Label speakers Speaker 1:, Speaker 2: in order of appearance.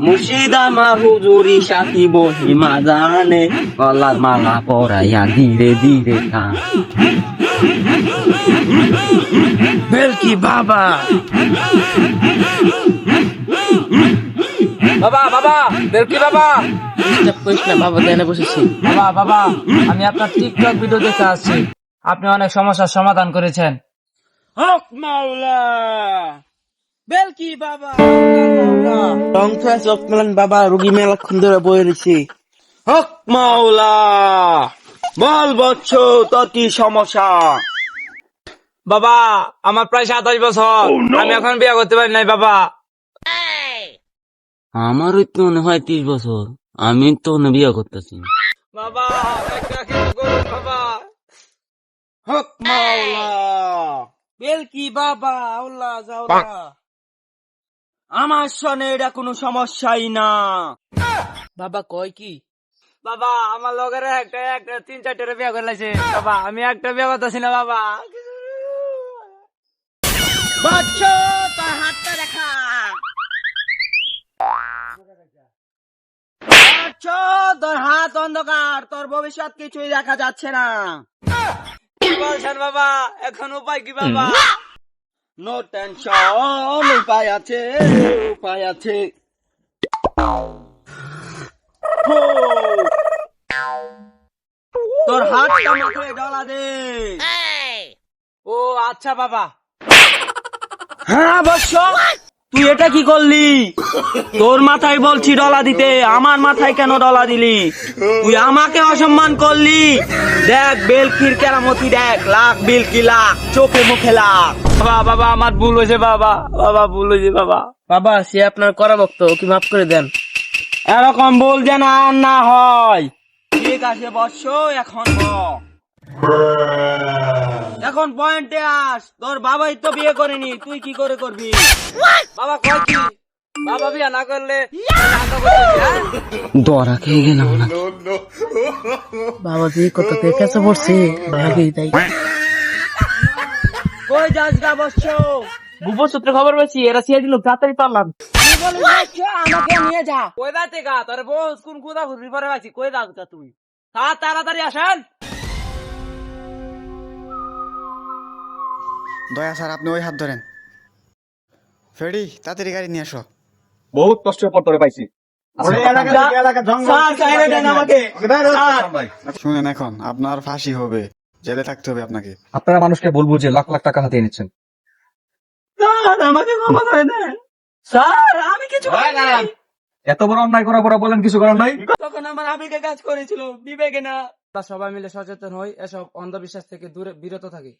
Speaker 1: মুর্শিদা মা হুজুরি সাথী বহি মাজানে গলার মালা পরাইয়া ধীরে ধীরে খান বেলকি বাবা?
Speaker 2: বাবা বাবা বেলকি বাবা?
Speaker 3: ডিস্টার্ব করিস না বাবা দেনে বসেছি।
Speaker 2: বাবা বাবা আমি আপনার টিকটক ভিডিও দেখে আসছি। আপনি অনেক সমস্যার সমাধান করেছেন।
Speaker 1: হক মাওলা! বেলকি বাবা ফ্রেশ অকমান বাবা রুগী মেলাক্ষণ ধরে বয়ে রয়েছি। হক মাওলা বল বচ্চ তোর কি সমস্যা?
Speaker 2: বাবা আমার প্রায় সাতাশ বছর। আমি এখন বিয়ে করতে পারি নাই বাবা।
Speaker 1: আমারও তো মনে হয় ত্রিশ বছর। আমি তো না বিয়ে করতেছি।
Speaker 2: বাবা
Speaker 1: হক মাওলা বেলকি বাবা আল্লাহ জাওলা আমার সনে এটা কোনো সমস্যাই না।
Speaker 3: বাবা কয় কি?
Speaker 2: বাবা আমার লগের একটা একটা তিন চারটে বিয়ে করে বাবা আমি একটা বিয়ে করতেছি না বাবা।
Speaker 1: বচ্চ তোর হাতটা দেখা। বচ্চ তোর হাত অন্ধকার তোর ভবিষ্যৎ কিছুই দেখা যাচ্ছে না।
Speaker 2: কি বলছেন বাবা? এখন উপায় কি বাবা?
Speaker 1: নো টেনশন উপায় আছে উপায় আছে তোর হাতটা মাথায় ডলা দে।
Speaker 2: ও আচ্ছা বাবা।
Speaker 1: হ্যাঁ বৎস তুই এটা কি করলি? তোর মাথায় বলছি ডলা দিতে আমার মাথায় কেন ডলা দিলি? তুই আমাকে অসম্মান করলি। দেখ বেলকির কেরামতি দেখ লাখ বিলকি লাখ চোখে মুখে লাখ।
Speaker 2: বাবা বাবা আমার ভুল হয়েছে বাবা বাবা ভুল হয়েছে বাবা।
Speaker 3: বাবা সে আপনার করা ভক্ত ওকে মাফ করে দেন।
Speaker 1: এরকম বল যেন আর না হয়। ঠিক আছে বৎস এখন এখন পয়েন্টে আস। তোর বাবাই তো বিয়ে করেনি তুই কি করে করবি?
Speaker 2: বাবা কয় কি? বাবা বিয়ে না করলে হ্যাঁ?
Speaker 1: দরা খেয়ে গেলাম। না
Speaker 3: বাবা যে কত কাছে পড়ছে ভাগেই তাই।
Speaker 1: কই যাস গা বৎস
Speaker 3: গোপন সূত্রে খবর পেয়েছি এরা সিয়া দিল তাড়াতাড়ি পারলাম
Speaker 1: আমাকে নিয়ে যা
Speaker 2: কই গা তোর কোন কোথা ঘুরবি পরে পাইছি কই গা তুই তা তাড়াতাড়ি আসেন
Speaker 4: দয়া স্যার আপনি ওই হাত ধরেন ফেডি তাড়াতাড়ি গাড়ি নিয়ে আসো
Speaker 5: বহুত কষ্টের পর তোরে পাইছি
Speaker 1: স্যার সাইরে দেন আমাকে স্যার
Speaker 4: শুনেন এখন আপনার ফাঁসি হবে জেলে থাকতে হবে আপনাকে।
Speaker 5: আপনারা মানুষকে বলব যে লাখ লাখ টাকা হাতিয়ে নিচ্ছেন
Speaker 1: স্যার আমাকে ক্ষমা করে দেন। স্যার আমি কিছু করিনি।
Speaker 5: এত বড় অন্যায় করার পরে বলেন কিছু করার নাই?
Speaker 1: তখন আমার আবেগে কাজ করেছিল বিবেকে না।
Speaker 2: আমরা সবাই মিলে সচেতন হই এসব অন্ধবিশ্বাস থেকে দূরে বিরত থাকি।